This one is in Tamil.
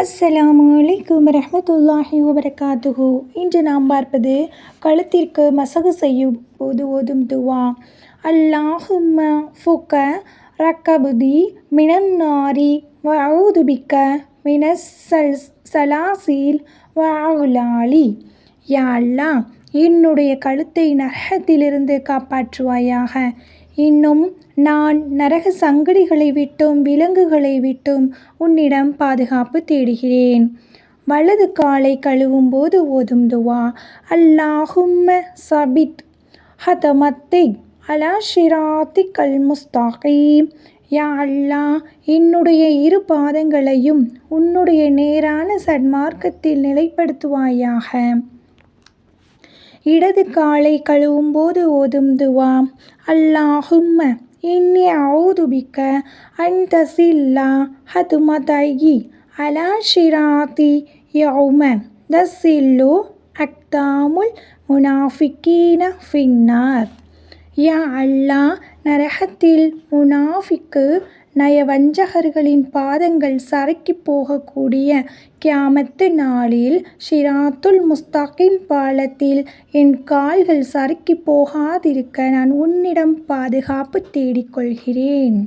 அஸ்ஸலாம் அலைக்கும் ரஹமத்துல்லாஹி வபரகாத்துஹு. இன்று நாம் பார்ப்பது கழுத்திற்கு மசகு செய்யும் போது ஓதும் துவா. அல்லாஹும்ம ஃபுக்க ரக்கபுதி மினன்னாரி வஊதுபிக்க மினஸ் சல் சலாசீல் வவுலாலி யா அல்லாஹ் என்னுடைய கழுத்தை நரகத்திலிருந்து காப்பாற்றுவாயாக. இன்னும் நான் நரக சங்கடிகளை விட்டும் விலங்குகளை விட்டும் உன்னிடம் பாதுகாப்பு தேடுகிறேன். வலது காலை கழுவும் போது ஓதும் துவா. அல்லாஹும்ம சபித். ஹதமத்தை அலா ஷிராத்தி கல் முஸ்தாகீம். யா அல்லாஹ் என்னுடைய இரு பாதங்களையும் உன்னுடைய நேரான சன்மார்க்கத்தில் நிலைப்படுத்துவாயாக. இடது காலை கழுவும் போது ஓதும் துவா அல்லாஹும்ம இன்னி அவுதுபிக்க அன்தசில்லா ஹதுமதையி அலா ஷிராத்தி யௌம தசில்லு அக்தாமுல் முனாஃபிக்கீன ஃபின்னார். யா அல்லா நரகத்தில் முனாஃபிக்கு நயவஞ்சகர்களின் பாதங்கள் சறுக்கி போகக்கூடிய கியாமத்து நாளில் ஷிராத்துல் முஸ்தகிம் பாலத்தில் என் கால்கள் சறுக்கி போகாதிருக்க நான் உன்னிடம் பாதுகாப்பு தேடிக்கொள்கிறேன்.